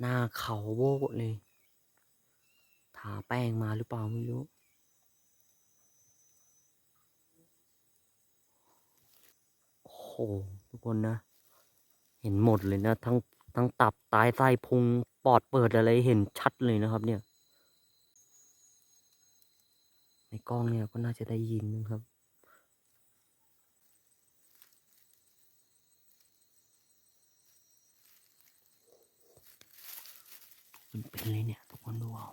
หน้าเขาโวกเลย ทาแป้งมาหรือเปล่าไม่รู้ โอ้โหทุกคนนะ เห็นหมดเลยนะ ทั้งทั้งตับตายไส้พุงปอดเปิดอะไรเห็นชัดเลยนะครับ เนี่ย ในกล้องเนี่ยก็น่าจะได้ยินนะครับ มันเป็นเลยเนี่ย ทุกคนดูเอา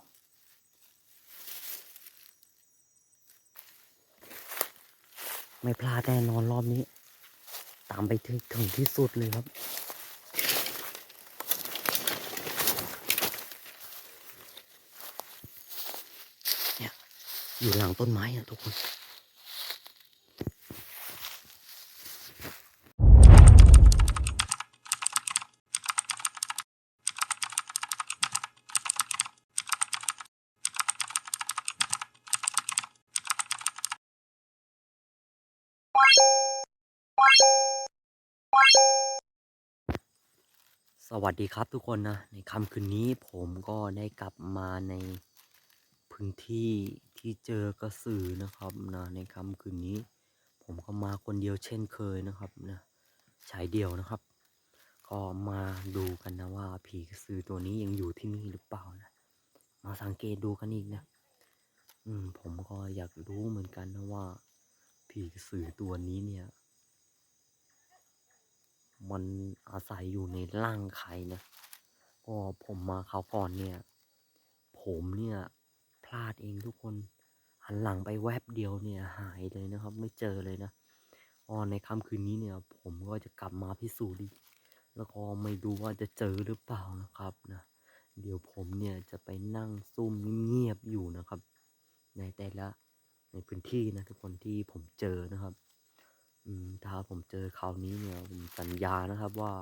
ไม่พลาดแน่นอนรอบนี้ ตามไปถึงถึงที่สุดเลยครับ เนี่ย อยู่หลังต้นไม้อะทุกคน วัสดีครับทุกคนนะในค่ำคืนนี้ผมก็ได้กลับมาในพื้นที่ที่เจอกระสือนะครับนะในค่ำคืนนี้ ผมก็มาคนเดียวเช่นเคยนะครับนะชายเดียวนะครับ ก็มาดูกันนะว่าผีกระสือตัวนี้ยังอยู่ที่นี่หรือเปล่านะมาสังเกตดูกันอีกนะ อืมผมก็อยากรู้เหมือนกันนะว่าผีกระสือตัวนี้เนี่ย มันอาศัยอยู่ในร่างใครนะก็ผมมาคราก่อนเนี่ย ผมเนี่ย พลาดเองทุกคนหันหลังไปแวบเดียวเนี่ยหายเลยนะครับ ไม่เจอเลยนะอ๋อในค่ำคืนนี้เนี่ย ผมก็จะกลับมาพิสูจน์อีแล้วก็ไม่รู้ว่าจะเจอหรือเปล่านะครับนะเดี๋ยวผมเนี่ยจะไปนั่งซุ่มเงียบอยู่นะครับ ในแต่ละในพื้นที่นะทุกคนที่ผมเจอนะครับ ถ้าผมเจอคราวนี้เนี่ยผมสัญญานะครับว่า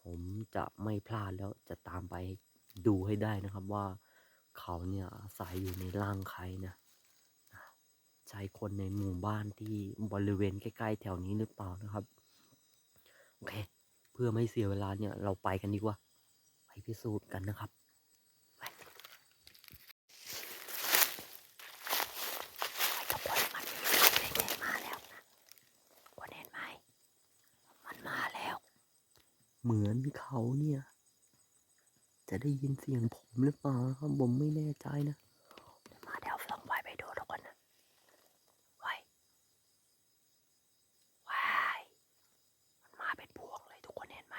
ผมจะไม่พลาดแล้วจะตามไปดูให้ได้นะครับว่าเขาเนี่ยอาศัยอยู่ในร่างใครนะนะใช่คนในหมู่บ้านที่บริเวณใกล้ๆแถวนี้หรือเปล่านะครับโอเค เพื่อไม่เสียเวลาเนี่ยเราไปกันดีกว่า ไปพิสูจน์กันนะครับไปไอ้เจ้าคนมันเด็กๆมาแล้วนะคนเห็นไหม มันมาแล้ว เหมือนเขาเนี่ย จะได้ยินเสียงผมหรือเปล่าครับผมไม่แน่ใจนะมาเดี๋ยวลองไปไปดูทุกคนนะไว้ว้ายมันมาเป็นพวงเลยทุกคนเห็นไหม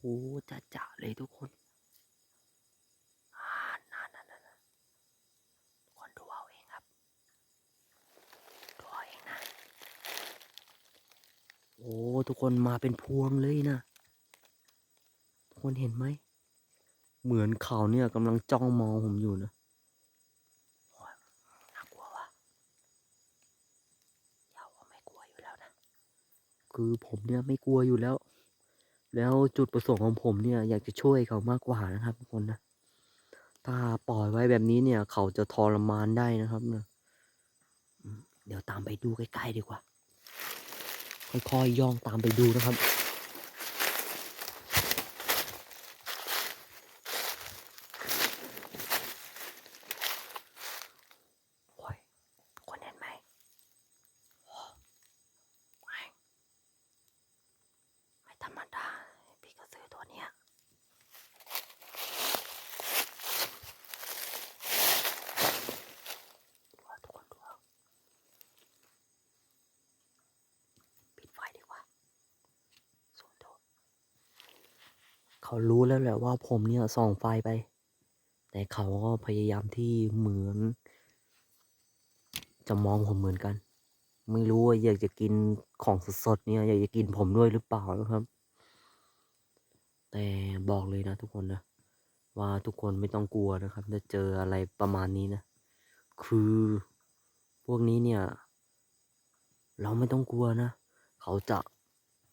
โอ้จะจะเลยทุกคนอ่านั่นนั่นนั่นนั่นทุกคนดูเอาเองครับดูเอาเองนะ โอ้ ทุกคนมาเป็นพวงเลยนะ ทุกคนเห็นไหม เหมือนเขาเนี่ยกำลังจ้องมองผมอยู่นะน่ากลัววะเราก็ไม่กลัวอยู่แล้วนะ คือผมเนี่ยไม่กลัวอยู่แล้ว แล้วจุดประสงค์ของผมเนี่ย อยากจะช่วยเขามากกว่านะครับทุกคนนะ ถ้าปล่อยไว้แบบนี้เนี่ย เขาจะทรมานได้นะครับนะเดี๋ยวตามไปดูใกล้ๆดีกว่า ค่อยๆย่องตามไปดูนะครับ โอ้ยทุกคนเห็นไหมโอ้ไม่ไม่ธรรมดาพี่กระสือตัวเนี้ยดูเอาทุกคนดูเอาปิดไฟดีกว่าสูงโดด เขารู้แล้วแหละว่าผมเนี่ยส่องไฟไป แต่เขาก็พยายามที่เหมือน จะมองผมเหมือนกัน ไม่รู้ว่าอยากจะกินของสดๆเนี่ย อยากจะกินผมด้วยหรือเปล่านะครับ แต่บอกเลยนะทุกคนนะว่าทุกคนไม่ต้องกลัวนะครับถ้าเจออะไรประมาณนี้นะ คือพวกนี้เนี่ย เราไม่ต้องกลัวนะ เขาจะ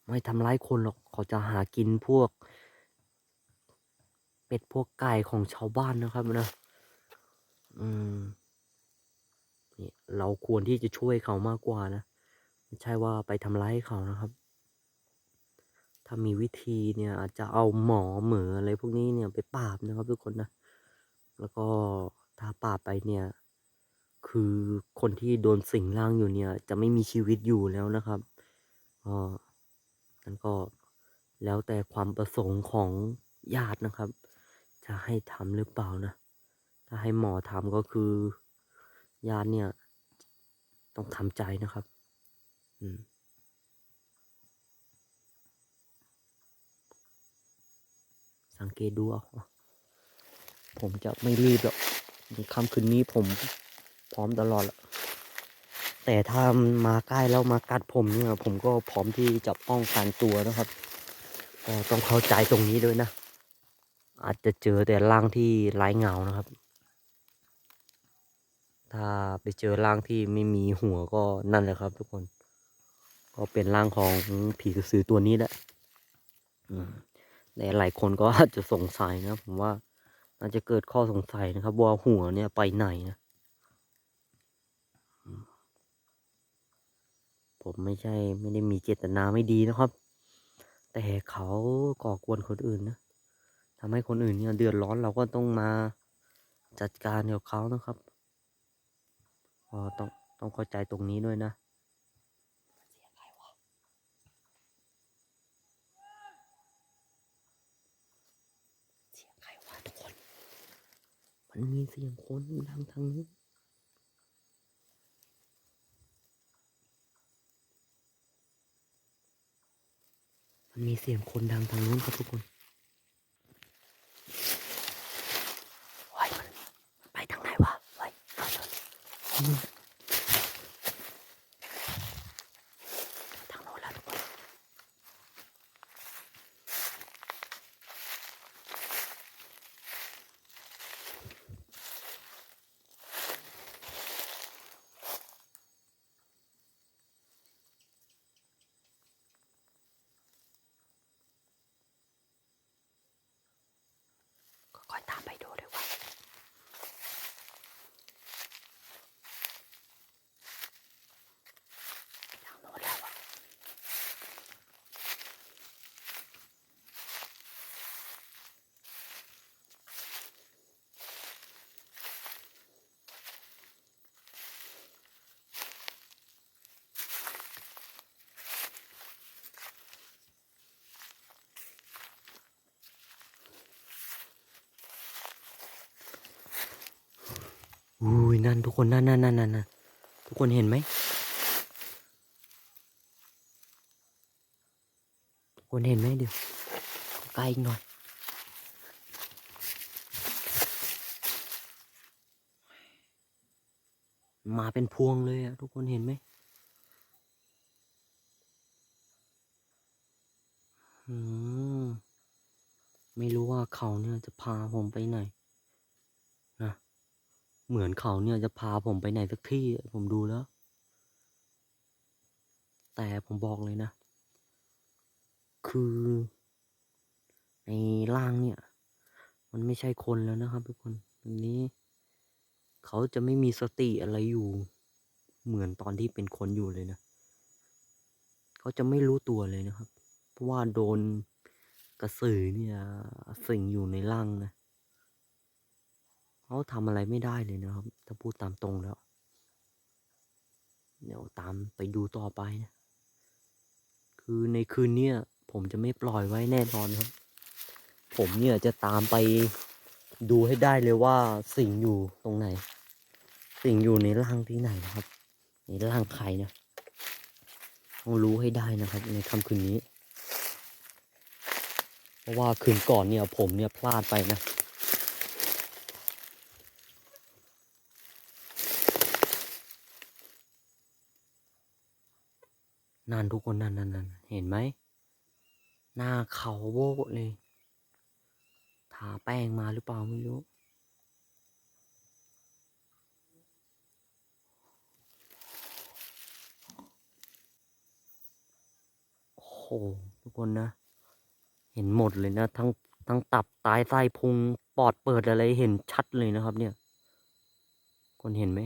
ไม่ทำร้ายคนหรอก เขาจะหากินพวก เป็ดพวกไก่ของชาวบ้านนะครับนะ อืมนี่เราควรที่จะช่วยเขามากกว่านะ ไม่ใช่ว่าไปทำร้ายเขานะครับ ถ้ามีวิธีเนี่ย อาจจะเอาหมอเหมืออะไรพวกนี้เนี่ยไปปราบนะครับทุกคนนะ แล้วก็ถ้าปราบไปเนี่ย คือคนที่โดนสิงร่างอยู่เนี่ย จะไม่มีชีวิตอยู่แล้วนะครับก็นั่นก็แล้วแต่ความประสงค์ของญาตินะครับ จะให้ทำหรือเปล่านะ ถ้าให้หมอทำก็คือญาติเนี่ย ต้องทำใจนะครับ อืมสังเกตดูเอาผมจะไม่รีบหรอกค่ำคืนนี้ผมพร้อมตลอดแหละแต่ถ้ามาใกล้แล้วมากัดผมเนี่ย ผมก็พร้อมที่จะป้องกันตัวนะครับ ก็ต้องเข้าใจตรงนี้ด้วยนะ อาจจะเจอแต่ร่างที่ไร้เงานะครับ ถ้าไปเจอร่างที่ไม่มีหัวก็นั่นแหละครับ ทุกคน ก็เป็นร่างของผีกระสือตัวนี้แหละอืมแต่หลายคนก็อาจจะสงสัยนะผมว่าน่าจะเกิดข้อสงสัยนะครับ ว่าหัวเนี่ยไปไหนนะผมไม่ใช่ไม่ได้มีเจตนาไม่ดีนะครับ แต่เขาก่อกวนคนอื่นนะ ทำให้คนอื่นเนี่ยเดือดร้อนเราก็ต้องมาจัดการกับเขานะครับก็ต้องต้องเข้าใจตรงนี้ด้วยนะเสียงใครวะเสียงใครวะทุกคนมันมีเสียงคนดังทางนู้นมันมีเสียงคนดังทางนู้นครับทุกคนว้ายมันไปทางไหนวะว้ายเอาเถอะเอามึงทางโน้นแล้วทุกคน ก็ คอยตามไปดูเลยว่าทางโน้นแล้วอะ อุ้ยนั่นทุกคนนั่นนั่นนั่นนั่นทุกคนเห็นไหมทุกคนเห็นไหมเดี๋ยวใกล้อีกหน่อยมาเป็นพวงเลยอะทุกคนเห็นไหมอืมไม่รู้ว่าเขาเนี่ยจะพาผมไปไหน เหมือนเขาเนี่ยจะพาผมไปไหนสักที่ ผมดูแล้ว แต่ผมบอกเลยนะ คือ ในร่างเนี่ย มันไม่ใช่คนแล้วนะครับ ทุกคนอันนี้ เขาจะไม่มีสติอะไรอยู่ เหมือนตอนที่เป็นคนอยู่เลยนะเขาจะไม่รู้ตัวเลยนะครับ เพราะว่าโดนกระสือเนี่ย สิงอยู่ในร่างนะ เขาทำอะไรไม่ได้เลยนะครับ ถ้าพูดตามตรงแล้ว เดี๋ยวตามไปดูต่อไปนะ คือในคืนเนี้ยผมจะไม่ปล่อยไว้แน่นอนครับ ผมเนี่ยจะตามไปดูให้ได้เลยว่าสิ่งอยู่ตรงไหน สิ่งอยู่ในร่างที่ไหนนะครับ ในร่างใครนะต้องรู้ให้ได้นะครับ ในค่ำคืนนี้ เพราะว่าคืนก่อนเนี่ยผมเนี่ยพลาดไปนะ นั่นทุกคนนั่นนั่นนั่นเห็นไหม หน้าเขาโวกเลย ทาแป้งมาหรือเปล่าไม่รู้ โอ้โหทุกคนนะ เห็นหมดเลยนะ ทั้งทั้งตับตายไส้พุงปอดเปิดอะไรเห็นชัดเลยนะครับ เนี่ย คนเห็นไหม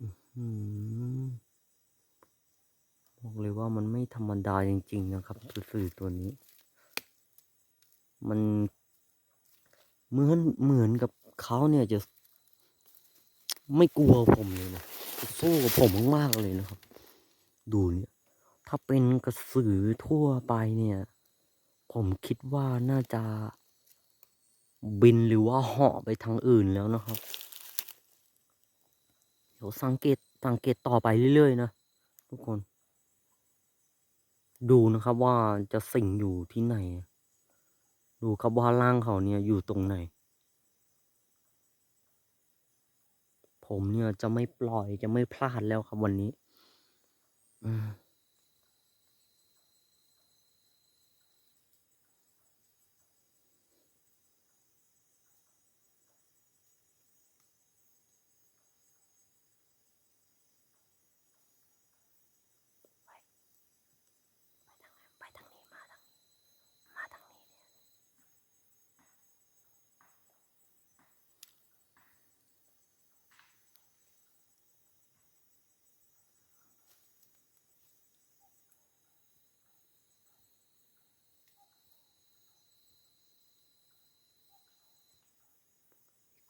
อื้อหือ บอกเลยว่ามันไม่ธรรมดาจริง ๆ นะครับสื่อตัวนี้ มันเหมือนเหมือนกับเขาเนี่ยจะไม่กลัวผมเลยนะจะสู้กับผมมากๆเลยนะครับ ดูเนี่ย ถ้าเป็นกระสือทั่วไปเนี่ย ผมคิดว่าน่าจะบินหรือว่าเหาะไปทางอื่นแล้วนะครับ เดี๋ยวสังเกตสังเกตต่อไปเรื่อยๆนะทุกคน ดูนะครับว่าจะสิงอยู่ที่ไหน ดูครับว่าร่างเขาเนี่ยอยู่ตรงไหน ผมเนี่ยจะไม่ปล่อยจะไม่พลาดแล้วครับวันนี้ อืม ไปทางนี้มาทางนี้ มาทางนี้เนี่ย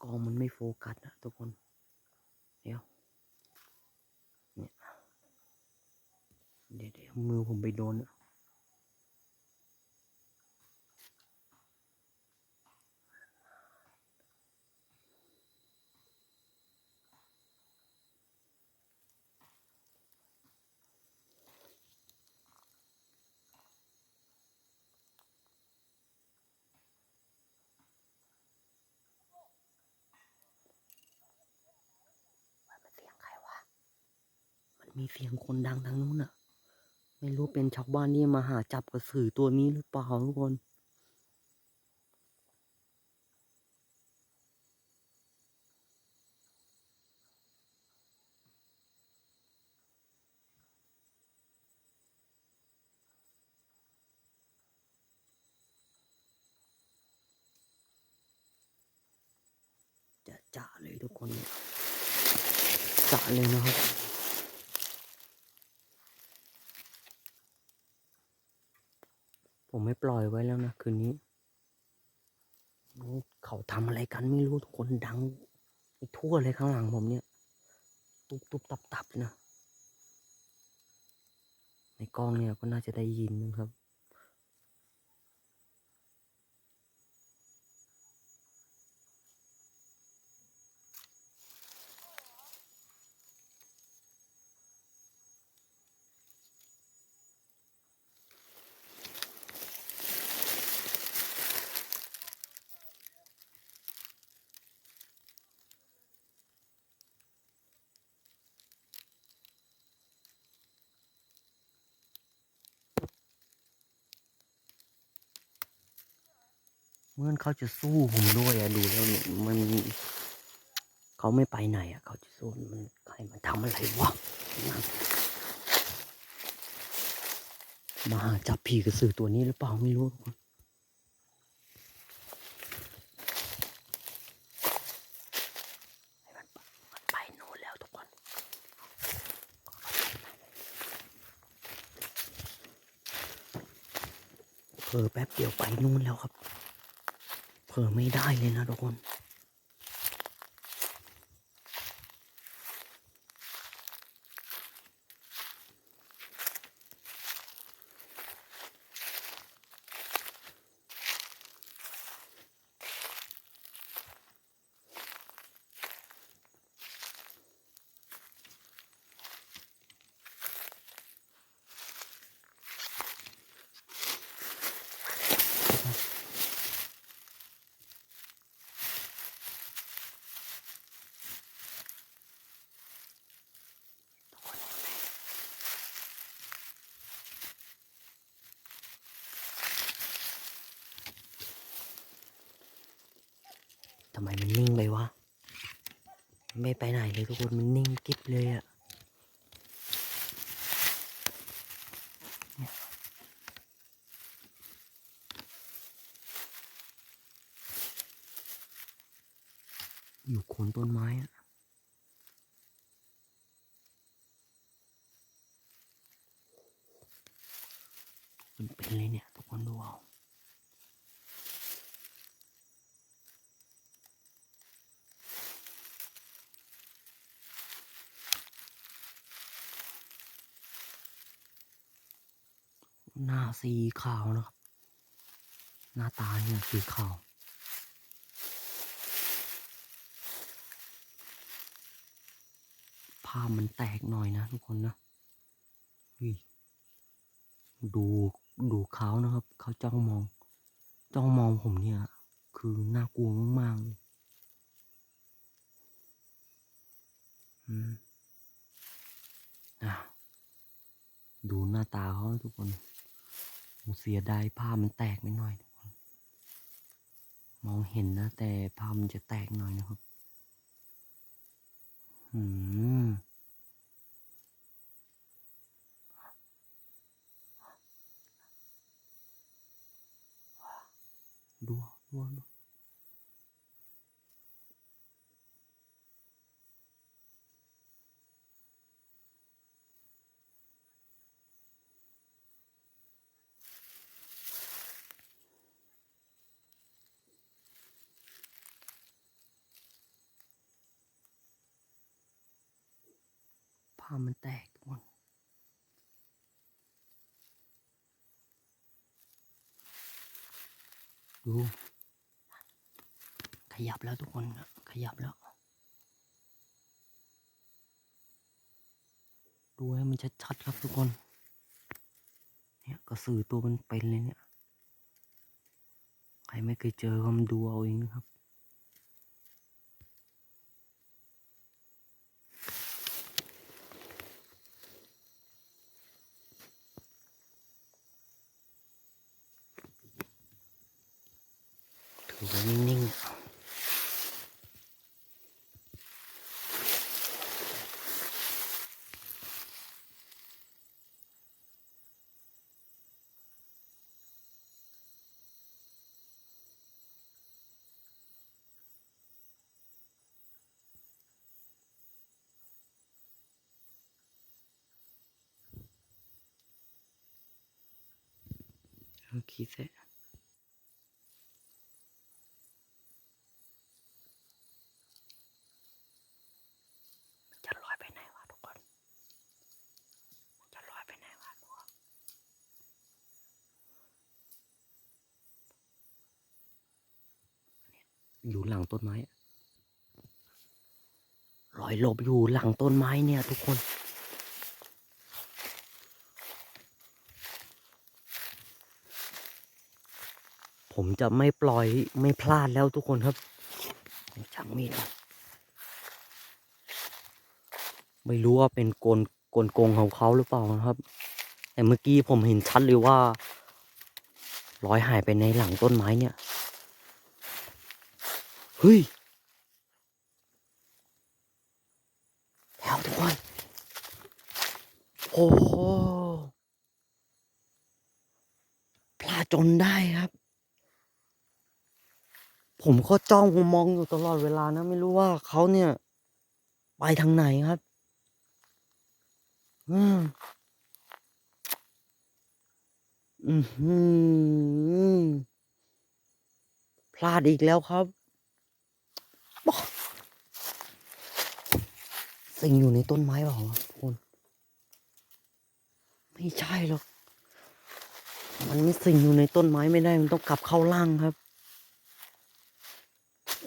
กล้ องมันไม่โฟกัสนะทุกคน เดี๋ยวเนี่ยเดี๋ยวมือผมไปโดนอะ ว่ามันเสียงใครวะ มีเสียงคนดังทางนู้นอะไม่รู้เป็นชาวบ้านที่มาหาจับกระสือตัวนี้หรือเปล่าทุกคนจะจะเลยทุกคนเนี่ยจะเลยนะครับ ผมไม่ปล่อยไว้แล้วนะคืนนี้เขาทำอะไรกันไม่รู้ทุกคนดังไปทั่วเลยข้างหลังผมเนี่ย ตุบตุบตับตับนะ ในกล้องเนี่ยก็น่าจะได้ยินนะครับ มื่อนเขาจะสู้ผมด้วยอะดูแล้วเนี่ยมัน เขาไม่ไปไหนอะเขาจะสู้มันใครมันทำอะไรวะนะมาหาจับผีกระสือตัวนี้หรือเปล่าไม่รู้ทุกคนมันไปโน่นแล้วทุกคนเผลอแป๊บเดียวไปนู่นแล้วครับ เผลอไม่ได้เลยนะทุกคน ทำไมมันนิ่งไปวะ ไม่ไปไหนเลยทุกคน มันนิ่งกิ๊บเลยอะเนี่ยอยู่โคนต้นไม้อะ เลยเนี่ย ทุกคนดูเอาหน้า สีขาวนะครับ หน้าตาเนี่ยสีขาวภาพมันแตกหน่อยนะทุกคนนะดูดูเขานะครับ เขาจ้องมอง จ้องมองผมเนี่ย คือน่ากลัวมากๆเลยอืมอะดูหน้าตาเขาทุกคน เสียดายผ้ามันแตกไปหน่อยมองเห็นนะ แต่ผ้ามันจะแตกหน่อยนะครับอืมดูดูดู ภาพมันแตกทุกคนดู ขยับแล้วทุกคนขยับแล้ว ดูให้มันชัดๆครับทุกคน เนี่ยกระสือตัวมันเป็นเลยเนี่ย ใครไม่เคยเจอก็มาดูเอาเองนะครับ ถือไว้นิ่งๆโอเคเสร็จมันจะลอยไปไหนวะทุกคน มันจะลอยไปไหนวะทุกคนเนี่ย อยู่หลังต้นไม้ลอยหลบอยู่หลังต้นไม้เนี่ย ทุกคน ผมจะไม่ปล่อยไม่พลาดแล้วทุกคนครับช่างมีดไม่รู้ว่าเป็นกลกลโกงของเขาหรือเปล่านะครับ แต่เมื่อกี้ผมเห็นชัดเลยว่า รอยหายไปในหลังต้นไม้เนี่ย เฮ้ยแล้วทุกคน โอ้โหพลาดจนได้ครับ ผมก็จ้องมองอยู่ตลอดเวลานะ ไม่รู้ว่าเขาเนี่ย ไปทางไหนครับ อืมอือหือพลาดอีกแล้วครับ สิ่งอยู่ในต้นไม้เปล่าทุกคนไม่ใช่หรอก มันไม่สิ่งอยู่ในต้นไม้ไม่ได้ มันต้องกลับเข้าล่างครับ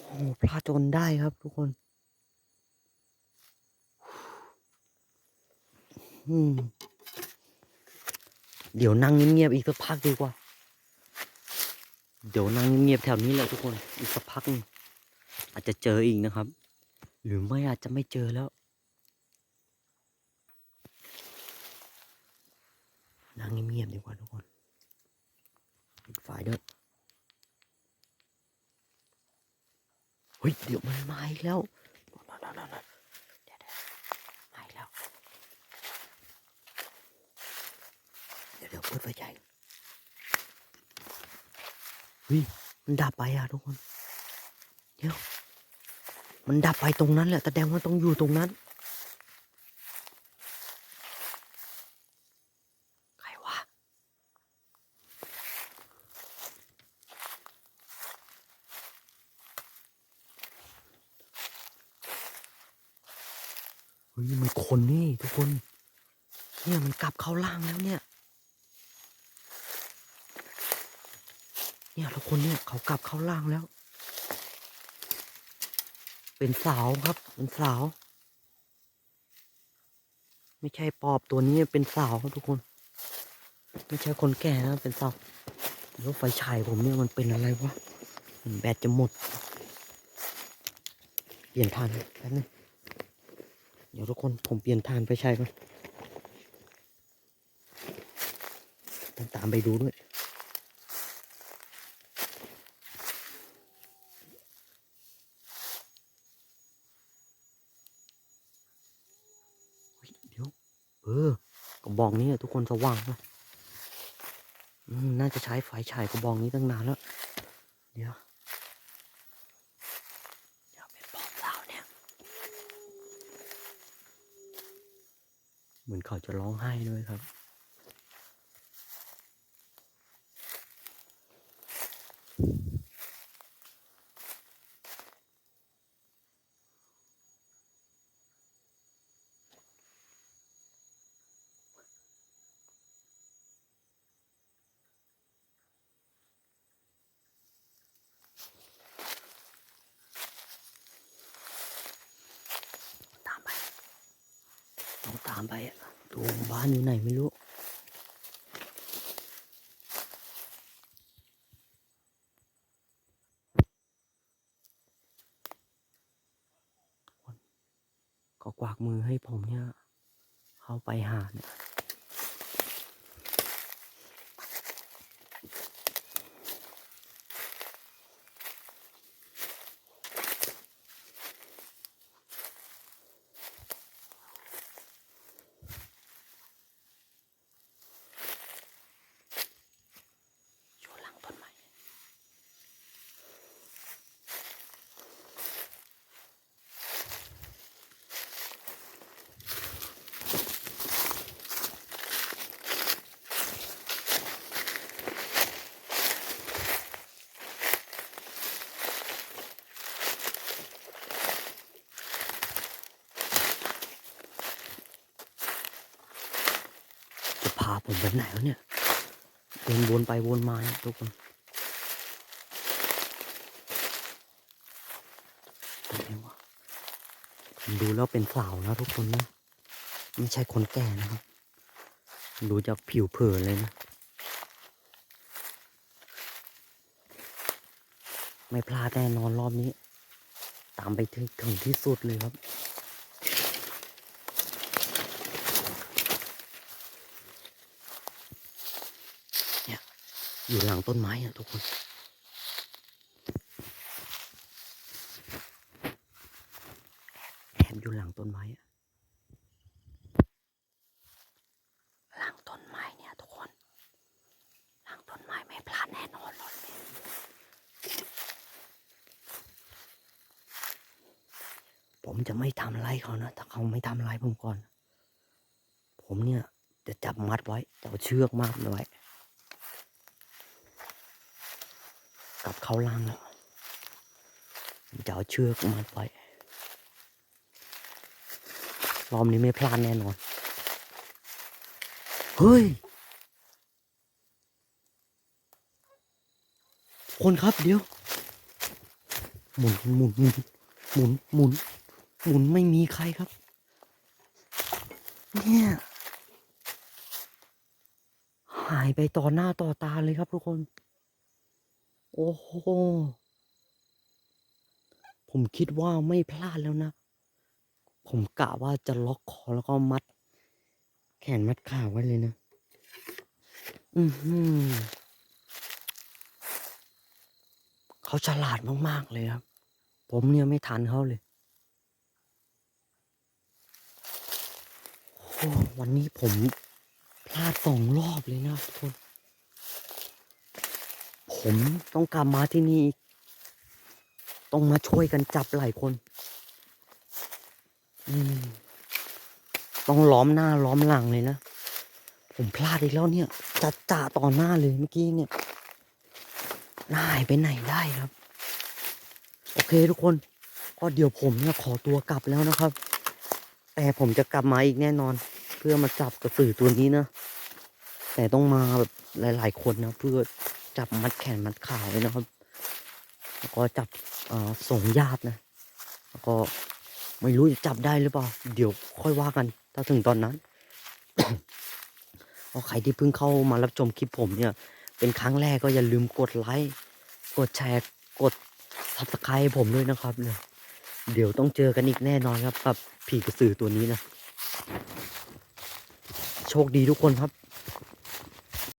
โอ้โหพลาดจนได้ครับทุกคน อืม เดี๋ยวนั่งเงียบๆอีกสักพักดีกว่า เดี๋ยวนั่งเงียบๆแถวนี้แหละทุกคน อีกสักพักนึง อาจจะเจออีกนะครับ หรือไม่อาจจะไม่เจอแล้ว นั่งเงียบๆดีกว่าทุกคนปิดไฟด้วยเฮ้ยเดี๋ยวมันมาอีกแล้วนั่นๆๆๆเดี๋ยวมาอีกแล้ว เดี๋ยวเดี๋ยวเปิดไฟฉายเฮ้ยมันดับไปอะทุกคน เดี๋ยว มันดับไปตรงนั้นแหละแต่แดงมันต้องอยู่ตรงนั้น ใครวะ เฮ้ยมันคนนี่ทุกคน เนี่ยมันกลับเข้าล่างแล้วเนี่ยเนี่ยแล้คนเนี่ยเขากลับเข้าล่างแล้ว เป็นสาวครับ เป็นสาว ไม่ใช่ปอบตัวนี้เป็นสาวครับทุกคน ไม่ใช่คนแก่นะเป็นสาวแล้วไฟฉายผมเนี่ยมันเป็นอะไรวะแบตจะหมด เปลี่ยนทานแป๊บนึงเดี๋ยวทุกคนผมเปลี่ยนทานไฟฉายก่อนตามไปดูด้วย เฮ้ยเดี๋ยว เออกระบองนี้อะทุกคนสว่างนะน่าจะใช้ไฟฉายกระบองนี้ตั้งนานแล้ว เดี๋ยวเดี๋ยวเป็นปอบสาวเนี่ย เหมือนเขาจะร้องไห้ด้วยครับ ตามไป ต้องตามไปอะดูบ้านอยู่ไหนไม่รู้ ก็กวากมือให้ผมเนี่ย เข้าไปหาเนี่ย พาผมไปไหนวะเนี่ยเดินวนไปวนมาเนี่ยทุกคนผมดูแล้วเป็นสาวนะทุกคนนะไม่ใช่คนแก่นะครับ ดูจากผิวเผินเลยนะ ไม่พลาดแน่นอนรอบนี้ ตามไปถึงถึงที่สุดเลยครับ เนี่ย อยู่หลังต้นไม้อะทุกคน แอบอยู่หลังต้นไม้อะหลังต้นไม้เนี่ยทุกคน หลังต้นไม้ไม่พลาดแน่นอนรอบนี้ผมจะไม่ทำไรเขานะ ถ้าเขาไม่ทำไรผมก่อน ผมเนี่ยจะจับมัดไว้จะเอาเชือกมัดไว้ กลับเข้าล่างแล้วจะเอาเชือกมัดไว้รอบนี้ไม่พลาดแน่นอน เฮ้ย คนครับเดี๋ยว หมุนหมุนหมุนหมุนหมุนหมุนไม่มีใครครับ เนี่ย หายไปต่อหน้าต่อตาเลยครับทุกคน โอ้โห ผมคิดว่าไม่พลาดแล้วนะ ผมกะว่าจะล็อกคอแล้วก็มัด แขนมัดขาไว้เลยนะ อือหือเขาฉลาดมาก ๆ เลยครับ ผมเนี่ยไม่ทันเขาเลย วันนี้ผมพลาดสองรอบเลยนะทุกคน ผมต้องกลับมาที่นี่อีกต้องมาช่วยกันจับหลายคนต้องล้อมหน้าล้อมหลังเลยนะ ผมพลาดอีกแล้วเนี่ยจัดจ่าต่อหน้าเลยเมื่อกี้เนี่ยหายไปไหนได้ครับ โอเคทุกคน ก็เดี๋ยวผมเนี่ยขอตัวกลับแล้วนะครับ แต่ผมจะกลับมาอีกแน่นอน เพื่อมาจับกระสือตัวนี้นะ แต่ต้องมาแบบหลาย ๆ คนนะเพื่อ จับมัดแขนมัดขาเลยนะครับ แล้วก็จับส่งญาตินะ แล้วก็ไม่รู้จะจับได้หรือเปล่า เดี๋ยวค่อยว่ากัน ถ้าถึงตอนนั้นก็ใครที่เพิ่งเข้ามารับชมคลิปผมเนี่ย เป็นครั้งแรกก็อย่าลืมกดไลค์ กดแชร์ กด subscribe ผมด้วยนะครับเลยเดี๋ยวต้องเจอกันอีกแน่นอนครับกับผีกระสือตัวนี้นะ โชคดีทุกคนครับ